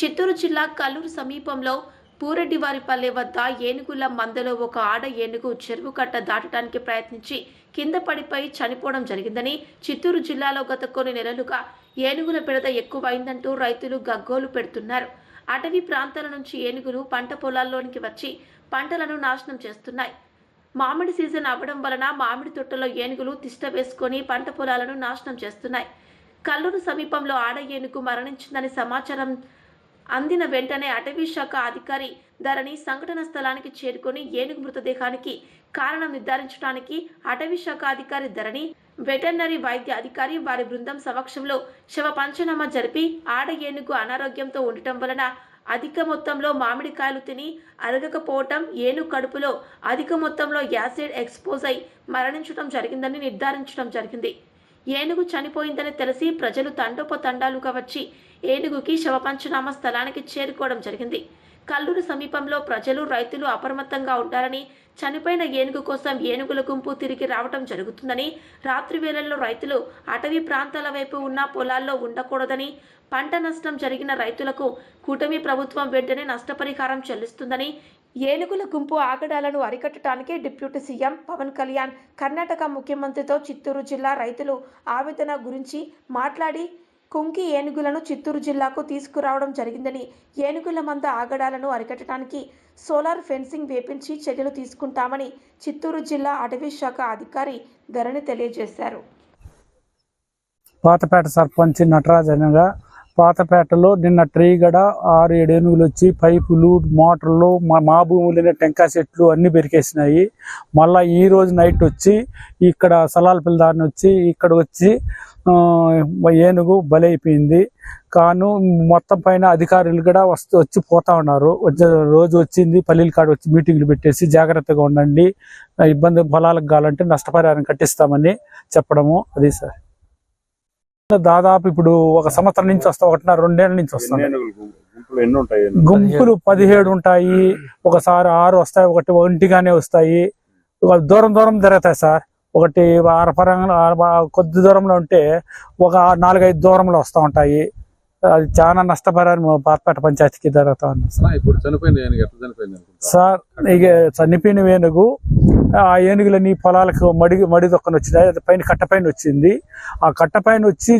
చిత్తూరు జిల్లా కల్లూరు సమీపంలో పూరెడ్డివారిపల్లె వద్ద ఏనుగుల మందలో ఒక ఆడ ఏనుగు చెరువు కట్ట దాటడానికి ప్రయత్నించి కింద పడిపై చనిపోవడం జరిగిందని చిత్తూరు జిల్లాలో గత కొన్ని నెలలుగా ఏనుగుల పిడత ఎక్కువైందంటూ రైతులు గగ్గోలు పెడుతున్నారు. అటవీ ప్రాంతాల నుంచి ఏనుగులు పంట పొలాల్లోనికి వచ్చి పంటలను నాశనం చేస్తున్నాయి. మామిడి సీజన్ అవ్వడం వలన మామిడి తొట్టలో ఏనుగులు తిష్ట వేసుకొని పంట పొలాలను నాశనం చేస్తున్నాయి. కల్లూరు సమీపంలో ఆడ ఏనుగు మరణించిందని సమాచారం అందిన వెంటనే అటవీ శాఖ అధికారి ధరణి సంఘటన స్థలానికి చేరుకుని ఏనుగు మృతదేహానికి కారణం నిర్ధారించడానికి అటవీ శాఖ అధికారి ధరణి వెటర్నరీ వైద్య అధికారి వారి బృందం సమక్షంలో శవ పంచనామా జరిపి ఆడ ఏనుగు అనారోగ్యంతో ఉండటం వలన అధిక మొత్తంలో మామిడికాయలు తిని అరగకపోవటం ఏనుగు కడుపులో అధిక మొత్తంలో యాసిడ్ ఎక్స్పోజ్ అయి మరణించడం జరిగిందని నిర్ధారించడం జరిగింది. ఏనుగు చనిపోయిందని తెలిసి ప్రజలు తండోపతండాలుగా వచ్చి ఏనుగుకి శవపంచనామా స్థలానికి చేరుకోవడం జరిగింది. కల్లూరు సమీపంలో ప్రజలు రైతులు అప్రమత్తంగా ఉండాలని చనిపోయిన ఏనుగు కోసం ఏనుగుల గుంపు తిరిగి రావటం జరుగుతుందని రాత్రి వేళల్లో రైతులు అటవీ ప్రాంతాల వైపు ఉన్న పొలాల్లో ఉండకూడదని పంట నష్టం జరిగిన రైతులకు కూటమి ప్రభుత్వం వెంటనే నష్టపరిహారం చెల్లిస్తుందని ఏనుగుల గుంపు ఆగడాలను అరికట్టడానికి డిప్యూటీ సీఎం పవన్ కళ్యాణ్ కర్ణాటక ముఖ్యమంత్రితో చిత్తూరు జిల్లా రైతులు ఆవేదన గురించి మాట్లాడి కుంకి ఏనుగులను చిత్తూరు జిల్లాకు తీసుకురావడం జరిగిందని ఏనుగుల మంద ఆగడాలను అరికట్టడానికి సోలార్ ఫెన్సింగ్ వేపించి చర్యలు తీసుకుంటామని చిత్తూరు జిల్లా అటవీ శాఖ అధికారి ధరణి తెలియజేశారు. పాతపేట సర్పంచ్ నటరాజనగా పాతపేటలో నిన్న ట్రీగడ ఆరు ఏడు ఏనుగులు వచ్చి పైపులు మోటార్లు మా మా భూములనే టెంకాయ చెట్లు అన్ని పెరికేసినాయి. మళ్ళా ఈ రోజు నైట్ వచ్చి ఇక్కడ సలాల్పల్లి దారిని వచ్చి ఇక్కడ వచ్చి ఏనుగు బలైపోయింది. కాను మొత్తం పైన అధికారులు కూడా వస్తూ వచ్చి పోతా ఉన్నారు. వచ్చే రోజు వచ్చింది పల్లీల కాడ వచ్చి మీటింగ్లు పెట్టేసి జాగ్రత్తగా ఉండండి. ఇబ్బంది పొలాలకు కావాలంటే నష్టపరిహారం కట్టిస్తామని చెప్పడము. అది సార్. దాదాపు ఇప్పుడు ఒక సంవత్సరం నుంచి వస్తా ఒకటిన్నర రెండేళ్ళ నుంచి వస్తాను గుంపులు పదిహేడు ఉంటాయి ఒకసారి ఆరు వస్తాయి ఒకటి ఒంటిగానే వస్తాయి. దూరం దూరం తిరుగుతాయి సార్. ఒకటి ఆరపరంగా ఆర- కొద్ది దూరంలో ఉంటే ఒక నాలుగైదు దూరంలో వస్తూ ఉంటాయి. అది చాలా నష్టపరాన్ని పాతపేట పంచాయతీకి జరుగుతా ఉంది. సార్ ఇప్పుడు చనిపోయింది ఇక చనిపోయిన ఏనుగు ఆ ఏనుగులని పొలాలకు మడి మడి దొక్కన వచ్చినాయి అది పైన కట్ట పైన వచ్చింది. ఆ కట్ట పైన వచ్చి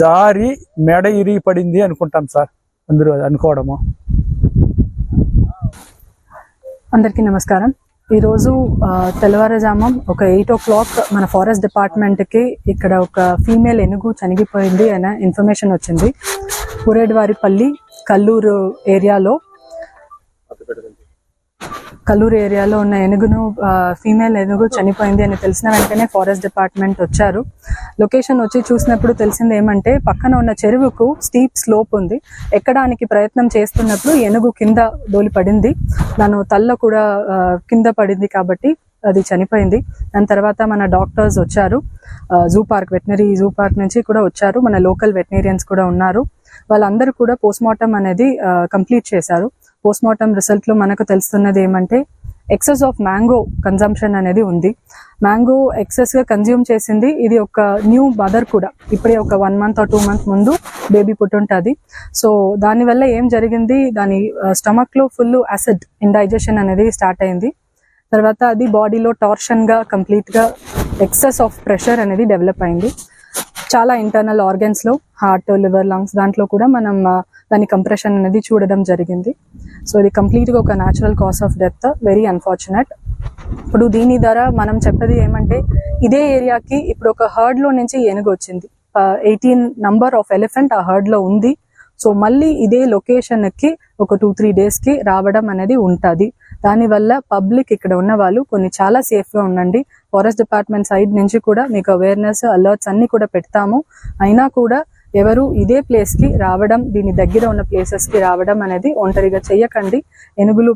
జారి మెడ ఇరిగి పడింది అనుకుంటాం సార్ అందరూ అనుకోవడము. అందరికీ నమస్కారం. ఈరోజు తెల్లవారుజామం ఒక ఎయిట్ ఓ క్లాక్ మన ఫారెస్ట్ డిపార్ట్మెంట్కి ఇక్కడ ఒక ఫీమేల్ ఎనుగు చనిగిపోయింది అనే ఇన్ఫర్మేషన్ వచ్చింది. పురేడ్వారిపల్లి కల్లూరు ఏరియాలో కల్లూరు ఏరియాలో ఉన్న ఏనుగును ఫీమేల్ ఏనుగు చనిపోయింది అని తెలిసిన వెంటనే ఫారెస్ట్ డిపార్ట్మెంట్ వచ్చారు. లొకేషన్ వచ్చి చూసినప్పుడు తెలిసింది ఏమంటే పక్కన ఉన్న చెరువుకు స్టీప్ స్లోప్ ఉంది. ఎక్కడానికి ప్రయత్నం చేస్తున్నప్పుడు ఏనుగు కింద దోలి పడింది దాని తల్ల కూడా కింద పడింది కాబట్టి అది చనిపోయింది. దాని తర్వాత మన డాక్టర్స్ వచ్చారు. Zoo park veterinary zoo park నుంచి కూడా వచ్చారు. మన లోకల్ వెటనేరియన్స్ కూడా ఉన్నారు. వాళ్ళందరూ కూడా పోస్ట్ మార్టం అనేది కంప్లీట్ చేశారు. పోస్ట్ మార్టం రిజల్ట్లో మనకు తెలుస్తున్నది ఏమంటే ఎక్సెస్ ఆఫ్ మ్యాంగో కన్జంప్షన్ అనేది ఉంది. మ్యాంగో ఎక్సెస్గా కన్జ్యూమ్ చేసింది ఇది ఒక న్యూ మదర్ కూడా. ఇప్పుడే ఒక one month or two month ముందు బేబీ పుట్టుంటుంది. సో దానివల్ల ఏం జరిగింది? దాని స్టమక్లో ఫుల్ యాసిడ్ ఇండైజెషన్ అనేది స్టార్ట్ అయింది. తర్వాత అది బాడీలో టార్షన్గా కంప్లీట్గా ఎక్సెస్ ఆఫ్ ప్రెషర్ అనేది డెవలప్ అయింది. చాలా ఇంటర్నల్ ఆర్గన్స్లో హార్ట్ లివర్ లంగ్స్ దాంట్లో కూడా మనం దాని కంప్రెషన్ అనేది చూడడం జరిగింది. సో ఇది కంప్లీట్గా ఒక natural cause of death very unfortunate ఇప్పుడు దీని ద్వారా మనం చెప్పేది ఏమంటే ఇదే ఏరియాకి ఇప్పుడు ఒక హర్డ్లో నుంచి ఏనుగు వచ్చింది. ఎయిటీన్ నంబర్ ఆఫ్ ఎలిఫెంట్ ఆ హర్డ్లో ఉంది. సో మళ్ళీ ఇదే లొకేషన్కి ఒక టూ త్రీ డేస్కి రావడం అనేది ఉంటుంది. దానివల్ల పబ్లిక్ ఇక్కడ ఉన్న వాళ్ళు కొన్ని చాలా సేఫ్గా ఉండండి. ఫారెస్ట్ డిపార్ట్మెంట్ సైడ్ నుంచి కూడా మీకు అవేర్నెస్ అలర్ట్స్ అన్ని కూడా పెడతాము. అయినా కూడా ఎవరు ఇదే ప్లేస్కి రావడం దీని దగ్గర ఉన్న ప్లేసెస్కి రావడం అనేది ఒంటరిగా చెయ్యకండి. ఎనుగులు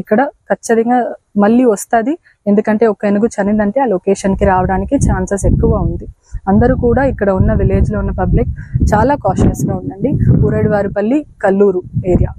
ఇక్కడ ఖచ్చితంగా మళ్ళీ వస్తుంది. ఎందుకంటే ఒక ఎనుగు చనిందంటే ఆ లొకేషన్కి రావడానికి ఛాన్సెస్ ఎక్కువ ఉంది. అందరూ కూడా ఇక్కడ ఉన్న విలేజ్లో ఉన్న పబ్లిక్ చాలా కాషియస్గా ఉండండి. ఊరేడువారిపల్లి కల్లూరు ఏరియా